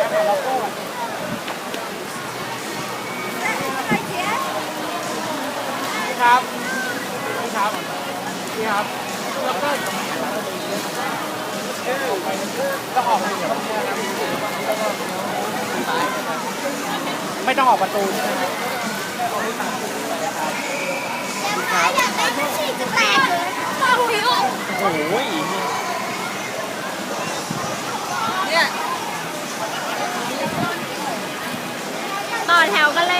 พี่ครับพี่ครับพี่ครับแล้วก็ก็ออกมาอย่างนี้นะแล้วก็ไม่ต้องออกประตูใช่ไหมครับครับ อแถวกันเลย